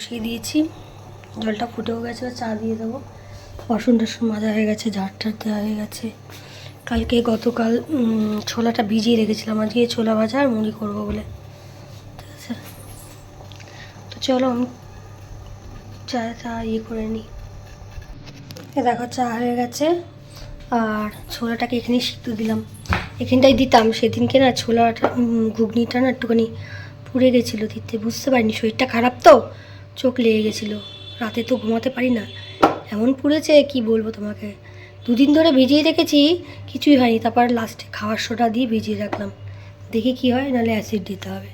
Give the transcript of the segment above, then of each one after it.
বসিয়ে দিয়েছি। জলটা ফুটেও গেছে, চা দিয়ে দেবো। বাসন টাসন মাজা হয়ে গেছে ঝাড় টাড় দেওয়া হয়ে গেছে। কালকে গতকাল ছোলাটা ভিজিয়ে রেখেছিলাম। আজকে ছোলা ভাজা আর মুড়ি করব বলে। ঠিক আছে? তো চলো, আমি চা চা ইয়ে করে নিই। দেখো, চা হয়ে গেছে। আর ছোলাটাকে এখানে সিদ্ধ দিলাম। এখানটাই দিতাম, সেদিনকে না ছোলাটা ঘুগনিটা না একটুখানি পুড়ে গেছিল দিতে। বুঝতে পারিনি, শরীরটা খারাপ তো? চোখ লেগে গেছিল। রাতে তো ঘুমাতে পারি না। এমন পুড়েছে, কি বলব তোমাকে? দুদিন ধরে ভিজিয়ে রেখেছি, কিছুই হয়নি। তারপর লাস্টে খাওয়ার সোডা দিয়ে ভিজিয়ে রাখলাম। দেখি কি হয়, নাহলে অ্যাসিড দিতে হবে।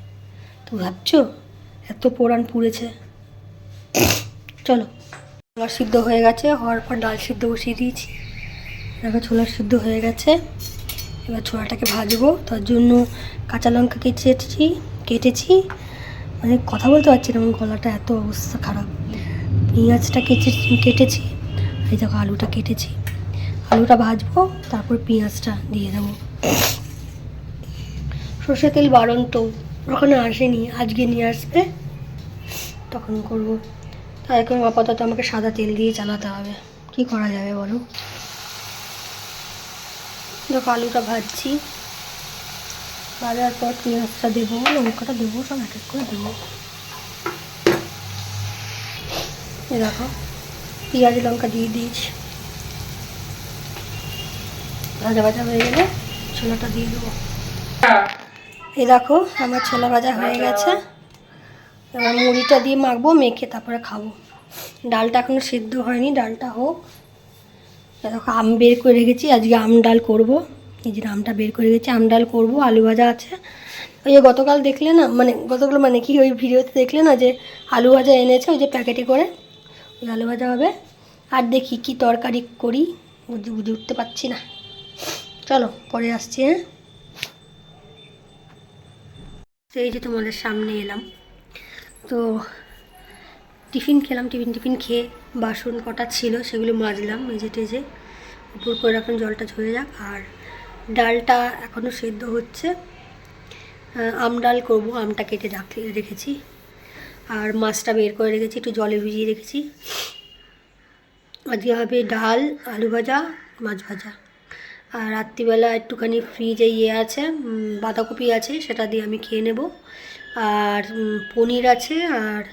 তো ভাবছ? এত পোড়ান পুড়েছে। চলো। ছোলা সিদ্ধ হয়ে গেছে, হওয়ার পর ডাল সিদ্ধ বসিয়ে দিয়েছি। দেখো ছোলা সিদ্ধ হয়ে গেছে। এবার ছোলাটাকে ভাজবো। তার জন্য কাঁচা লঙ্কা কেটেছি কেটেছি। মানে কথা বলতে পারছি না, আমার গলাটা এত অবস্থা খারাপ। পেঁয়াজটা কেটে কেটেছি, এই দেখো আলুটা কেটেছি। আলুটা ভাজবো, তারপর পেঁয়াজটা দিয়ে দেবো। সর্ষে তেল বারণ তো ওখানে আসেনি, আজকে নিয়ে আসবে, তখন করব। তাই এখন আপাতত আমাকে সাদা তেল দিয়ে চালাতে হবে। কি করা যাবে বলো? দেখো আলুটা ভাজছি। ভাজার পর পেঁয়াজটা দেবো, লঙ্কাটা দেবো, সব এক এক করে দেবো। দেখো, পেঁয়াজ, লঙ্কা দিয়ে দিয়েছি। ভাজা ভাজা হয়ে গেলে ছোলাটা দিয়ে দেবো। এ দেখো, আমার ছোলা ভাজা হয়ে গেছে। এবার মুড়িটা দিয়ে মাখবো, মেখে তারপরে খাব। ডালটা এখনও সিদ্ধ হয়নি, ডালটা হোক। দেখো, আম বের করে রেখেছি, আজকে আম ডাল করব। যে আমটা বের করে রেখেছি আম ডাল করব, আলু ভাজা আছে। ওই যে গতকাল দেখলে না মানে গতকাল মানে কি ওই ভিডিওতে দেখলে না যে আলু ভাজা এনেছে, ওই যে প্যাকেটে করে। ওই আলু ভাজা হবে। আর দেখি কি তরকারি করি, বুঝে বুঝে উঠতে পারছি না। চলো, পরে আসছি হ্যাঁ? তো এই যে তোমাদের সামনে এলাম। তো টিফিন খেলাম, টিফিন টিফিন খেয়ে বাসন কটা ছিল সেগুলো মাজলাম মেজে টেজে উপর করে এখন জলটা ঝরে যাক, আর ডালটা এখনও সেদ্ধ হচ্ছে। আম ডাল করব, আমটা কেটে রেখেছি। আর মাছটা বের করে রেখেছি, একটু জলে ভিজিয়ে রেখেছি। আজকে হবে ডাল, আলু ভাজা, মাছ ভাজা। আর রাত্রিবেলা একটুখানি ফ্রিজে ইয়ে আছে বাঁধাকপি আছে, সেটা দিয়ে আমি খেয়ে নেব। আর পনির আছে, আর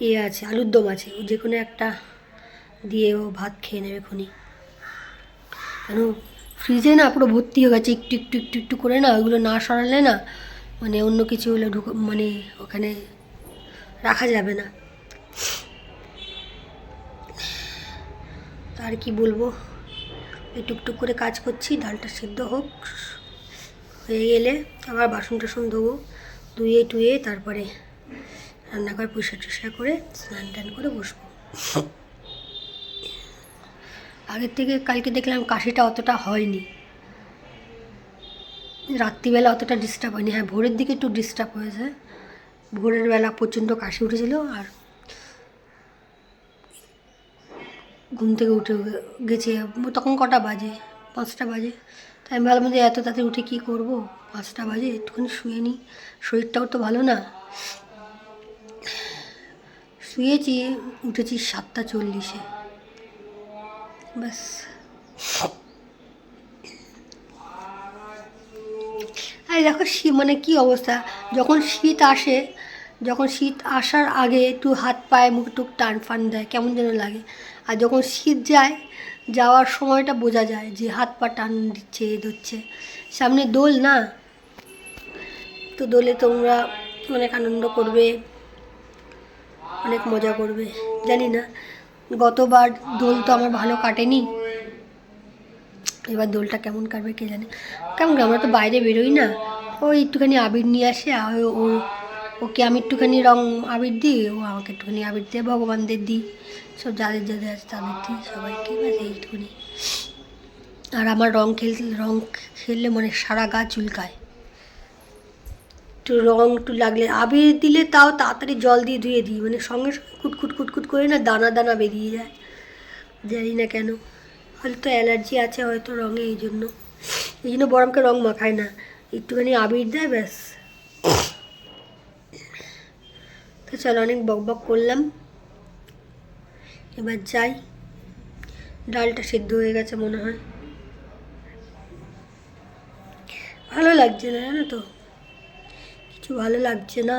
ইয়ে আছে, আলুর দম আছে, যে কোনো একটা দিয়ে ও ভাত খেয়ে নেবে খুনি। কেন? ফ্রিজে না পুরো ভর্তি হয়ে গেছে, একটু একটু একটু একটু করে না, ওইগুলো না সরালে না মানে অন্য কিছু হলে ঢুক মানে ওখানে রাখা যাবে না। আর কি বলব? এই টুকটুক করে কাজ করছি, ডালটা সিদ্ধ হোক, হয়ে গেলে আবার বাসন টাসন ধোবো, ধুয়ে টুয়ে তারপরে রান্নাঘর পরিষ্কার টুষ্কার করে স্নান টান করে বসবো। আগের থেকে কালকে দেখলাম কাশিটা অতটা হয়নি। রাত্রিবেলা অতটা ডিস্টার্ব হয়নি। হ্যাঁ ভোরের দিকে একটু ডিস্টার্ব হয়েছে। ভোরের বেলা প্রচণ্ড কাশি উঠেছিল আর ঘুম থেকে উঠে গেছি। তখন কটা বাজে? পাঁচটা বাজে। তাই আমি ভাবলাম যে এত তাড়াতাড়ি উঠে কী করব? পাঁচটা বাজে, একটুখানি শুয়ে নিই। শরীরটাও তো ভালো না। শুয়েছি, উঠেছি সাতটা চল্লিশে। ব্যাস আরে দেখো শীত মানে কি অবস্থা? যখন শীত আসে, যখন শীত আসার আগে একটু হাত পায়ে মুখ টুক টান ফান দেয়, কেমন যেন লাগে। আর যখন শীত যায়, যাওয়ার সময়টা বোঝা যায় যে হাত পা টান দিচ্ছে, এ ধরছে। সামনে দোল না? তো দোলে তোমরা অনেক আনন্দ করবে, অনেক মজা করবে, জানি না। গতবার দোল তো আমার ভালো কাটেনি। এবার দোলটা কেমন কাটবে কে জানে? কেমন আমরা তো বাইরে বেরোই না। ওই একটুখানি আবির নিয়ে আসে, আর ও ওকে আমি একটুখানি রং আবির দিই, ও আমাকে একটুখানি আবির দিয়ে ভগবানদের দিই। সব যাদের যাদের আছে তাদের দিই সবাইকে, ব্যাস এইটুকুনি। আর আমার রং খেলতে, রং খেললে মানে সারা গা চুলকায়। একটু রং একটু লাগলে, আবির দিলে তাও তাড়াতাড়ি জল দিয়ে ধুয়ে দিই মানে সঙ্গে সঙ্গে কুটকুট কুটকুট করে না দানা দানা বেরিয়ে যায়, জানি না কেন। হয়তো অ্যালার্জি আছে হয়তো রঙে, এই জন্য। এই জন্য বরমকে রং মাখায় না, একটুখানি আবির দেয় ব্যাস। তো চলো অনেক বক বক করলাম। এবার যাই। ডালটা সিদ্ধ হয়ে গেছে মনে হয়। ভালো লাগছে না, জানো তো? কিছু ভালো লাগছে না?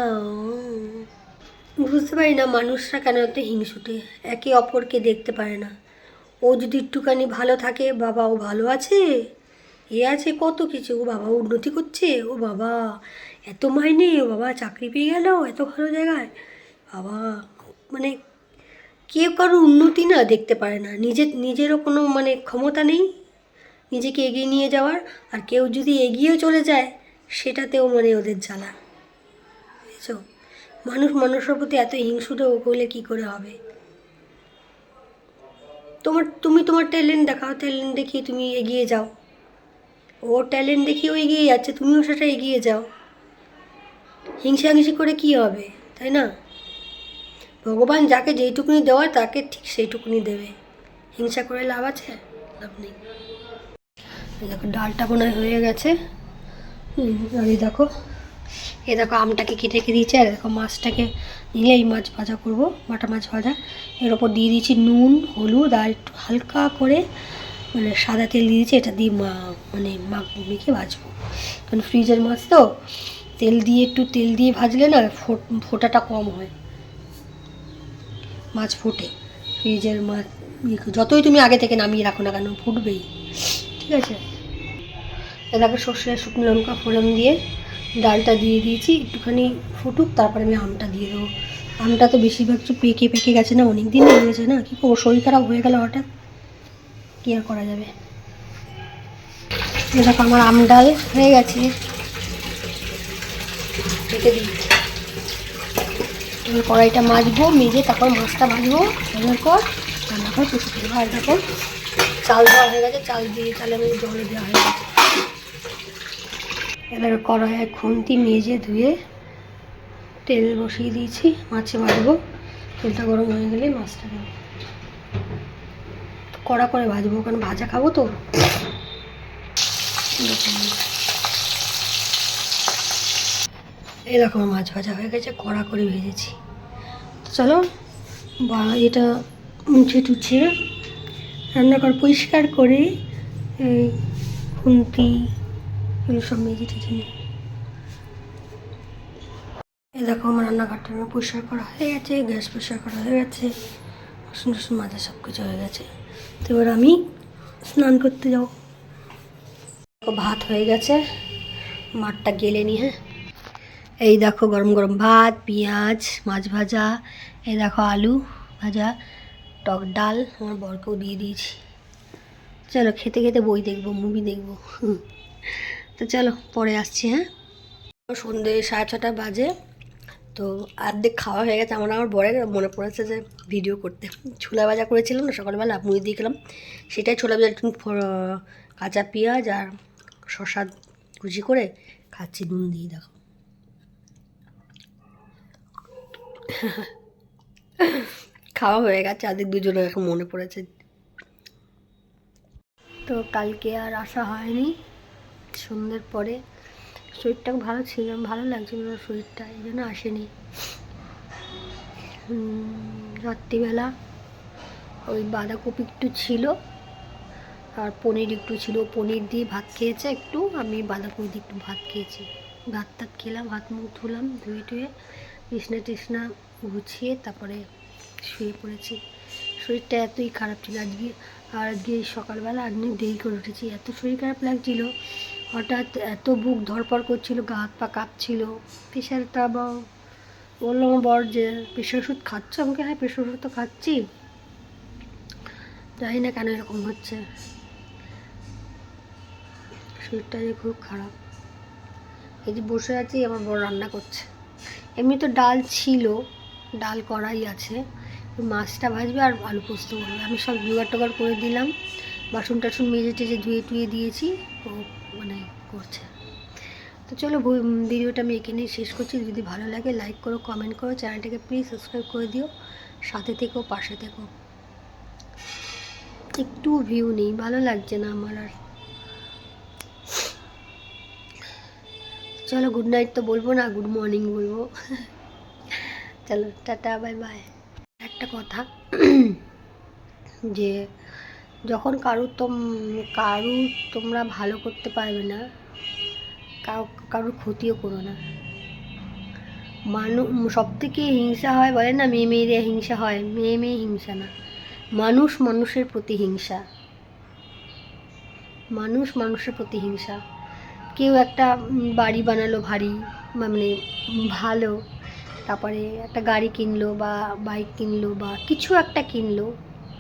বুঝতে পারি না মানুষরা কেন এত হিংসুটে? একে অপরকে দেখতে পারে না। ও যদি একটুখানি ভালো থাকে, বাবা ও ভালো আছে? এ আছে কত কিছু। ও বাবা উন্নতি করছে। ও বাবা এত মাইনে, ও বাবা চাকরি পেয়ে গেল এত ভালো জায়গায়। বাবা মানে কেউ কারোর উন্নতি না দেখতে পারে না। নিজের নিজেরও কোনো মানে ক্ষমতা নেই নিজেকে এগিয়ে নিয়ে যাওয়ার। আর কেউ যদি এগিয়েও চলে যায়, সেটাতেও মানে ওদের জ্বালা। বুঝেছ মানুষ মানুষের প্রতি এত হিংসুটে করলে কী করে হবে? তোমার, তুমি তোমার ট্যালেন্ট দেখাও ট্যালেন্ট দেখিয়ে তুমি এগিয়ে যাও। ওর ট্যালেন্ট দেখিয়ে ও এগিয়ে যাচ্ছে, তুমিও সেটা এগিয়ে যাও। হিংসা হিংসি করে কি হবে, তাই না? ভগবান যাকে যেইটুকুনি দেওয়ার, তাকে ঠিক সেইটুকুনি দেবে। হিংসা করে লাভ আছে? লাভ নেই। দেখো, ডালটা মনে হয় গেছে। দেখো এ দেখো আমটাকে কেটে রেখে দিয়েছি, আর দেখো মাছটাকে নিলে এই মাছ ভাজা করব, বাটা মাছ ভাজা। এর ওপর দিয়ে দিয়েছি নুন, হলুদ, আর একটু হালকা করে মানে সাদা তেল দিয়ে দিয়েছি, এটা দিয়ে মা মানে মাখ মেখে ভাজবো। কারণ ফ্রিজের মাছ তো, তেল দিয়ে একটু তেল দিয়ে ভাজলে না ফোটাটা কম হয়। মাছ ফোটে। ফ্রিজের মাছ ইয়ে যতই তুমি আগে থেকে নামিয়ে রাখো না কেন, ফুটবেই। ঠিক আছে? এলাকা সর্ষে, শুকনো লঙ্কা, ফোড়ন দিয়ে ডালটা দিয়ে দিয়েছি, একটুখানি ফুটুক, তারপরে আমি আমটা দিয়ে দেবো। আমটা তো বেশিরভাগ একটু পেকে পেকে গেছে না অনেক দিন হয়ে গেছে না, কী করব, শরীর খারাপ হয়ে গেল হঠাৎ। কী আর করা যাবে? দেখো, আমার আম ডাল হয়ে গেছে। রেখে দিই কড়াইটা মাজবো, মেজে তারপর মাছটা ভাজবো, ভাজার পর রান্না করে পুষে দেবো। আর দেখো, চাল দেওয়া হয়ে গেছে, চাল দিয়ে চালে আমি জলে দেওয়া হয়ে গেছে। এবারে কড়াইয়ে খুন্তি মেজে ধুয়ে তেল বসিয়ে দিয়েছি, মাছে ভাজবো তেলটা গরম হয়ে গেলে মাছটা দেবো। কড়া করে ভাজবো, কারণ ভাজা খাব তো। এরকম। মাছ ভাজা হয়ে গেছে, কড়া করে ভেজেছি। চলো বা এটা মুছে টুছে রান্নাঘর পরিষ্কার করে এই খুন্তি এগুলো সব মেঝে টেজে নিই এই দেখো আমার রান্নাঘরটা আমার পরিষ্কার করা হয়ে গেছে, গ্যাস পরিষ্কার করা হয়ে গেছে, বাসন টাসন মাজা সব কিছু হয়ে গেছে। তো এবার আমি স্নান করতে যাব। ভাত হয়ে গেছে, মাঠটা গেলে নি হ্যাঁ। এই দেখো গরম গরম ভাত, পেঁয়াজ, মাছ ভাজা, এই দেখো আলু ভাজা, টক ডাল, আমার বরকেও দিয়ে দিয়েছি। চলো খেতে খেতে বই দেখব মুভি দেখব। তো চলো, পরে আসছি হ্যাঁ? সন্ধে সাড়ে ছটা বাজে, তো অর্ধেক খাওয়া হয়ে গেছে। আমার আমার বরের মনে পড়েছে যে ভিডিও করতে। ছোলা ভাজা করেছিলাম না, সকালবেলা মুড়ি দিয়ে গেলাম সেটাই ছোলা ভাজা একটু কাঁচা পেঁয়াজ আর শশা কুচি করে খাচ্ছি, নুন দিয়ে, দেখো। খাওয়া হয়ে গেছে আদের দুজনে এখন মনে পড়েছে। তো কালকে আর আসা হয়নি। সন্ধ্যের পরে শরীরটা ভালো ছিল, ভালো লাগছিল না শরীরটা, এই জন্য আসেনি। রাত্রিবেলা ওই বাঁধাকপি একটু ছিল আর পনির একটু ছিল। পনির দিয়ে ভাত খেয়েছে একটু, আমি বাঁধাকপি দিয়ে একটু ভাত খেয়েছি। ভাত টাত খেলাম, হাত মুখ ধুলাম, ধুয়ে টুয়ে বিছনা টিসনা গুছিয়ে তারপরে শুয়ে পড়েছি। শরীরটা এতই খারাপ ছিল আজকে, আর আজকে সকালবেলা অনেক দেরি করে উঠেছি। এত শরীর খারাপ লাগছিল হঠাৎ এত বুক ধরপড় করছিল, গা হাত পা কাঁপছিল। প্রেশারটা বা বলল, আমার বর যে প্রেশার ওষুধ খাচ্ছ? আমাকে হ্যাঁ প্রেশার ওষুধ তো খাচ্ছি। জানি না কেন এরকম হচ্ছে। শরীরটা যে খুব খারাপ। এই যে বসে আছি, আমার বড় রান্না করছে। এমনি তো ডাল ছিল, ডাল করাই আছে। মাছটা ভাজবে আর আলু পোস্ত করবে। আমি সব জোগাড় টোগাড় করে দিলাম। বাসন টাসন মেজে টেজে ধুয়ে টুয়ে দিয়েছি। ও মানে করছে। তো চলো ভিডিওটা আমি এখানেই শেষ করছি। যদি ভালো লাগে লাইক করো কমেন্ট করো, চ্যানেলটাকে প্লিজ সাবস্ক্রাইব করে দিও। সাথে থেকো, পাশে থেকো। একটু ভিউ নেই, ভালো লাগছে না আমার আর। চলো গুড নাইট তো বলব না গুড মর্নিং বলব। চলো, টাটা বাই বাই একটা কথা, যে যখন কারুর তোম কারুর তোমরা ভালো করতে পারবে না কারও কারুর ক্ষতিও করো না। মানুষ সব থেকে হিংসা হয় বলে না, মেয়ে মেয়েদের হিংসা হয়, মেয়ে মেয়ে হিংসা না। মানুষ মানুষের প্রতি হিংসা। মানুষ মানুষের প্রতি হিংসা। কেউ একটা বাড়ি বানালো ভারী মানে ভালো, তারপরে একটা গাড়ি কিনলো বা বাইক কিনলো বা কিছু একটা কিনলো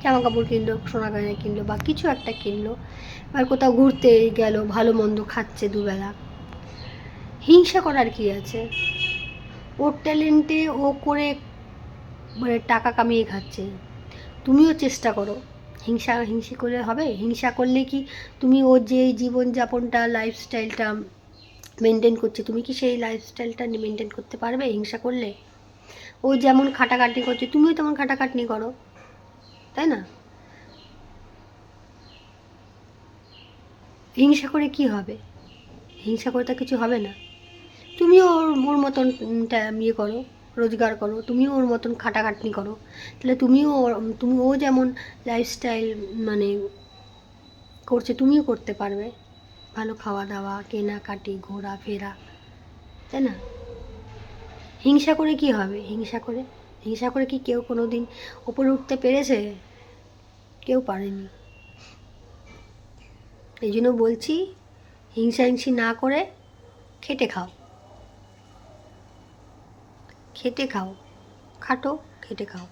জামা কাপড় কিনলো সোনা গয়না কিনলো বা কিছু একটা কিনলো আর কোথাও ঘুরতে গেল, ভালো মন্দ খাচ্ছে দুবেলা। হিংসা করার কি আছে? ওর ট্যালেন্টে ও করে মানে টাকা কামিয়ে খাচ্ছে। তুমিও চেষ্টা করো। হিংসা, হিংসি করলে হবে? হিংসা করলে কি তুমি ওর যে জীবনযাপনটা লাইফস্টাইলটা মেনটেন করছে, তুমি কি সেই লাইফস্টাইলটা মেনটেন করতে পারবে হিংসা করলে? ও যেমন খাটাখাটনি করছে, তুমিও তেমন খাটাখাটনি করো। তাই না? হিংসা করে কি হবে? হিংসা করে তো কিছু হবে না। তুমিও ওর ওর মতন ইয়ে করো, রোজগার করো, তুমিও ওর মতন খাটাখাটনি করো। তাহলে তুমিও তুমি, ও যেমন লাইফস্টাইল মানে করছে তুমিও করতে পারবে। ভালো খাওয়া দাওয়া, কেনাকাটি ঘোরা ফেরা তাই না? হিংসা করে কি হবে? হিংসা করে হিংসা করে কি কেউ কোনো দিন ওপরে উঠতে পেরেছে? কেউ পারেনি। এই জন্য বলছি, হিংসা হিংসি না করে খেটে খাও। খেটে খাও, খাটো, খেটে খাও।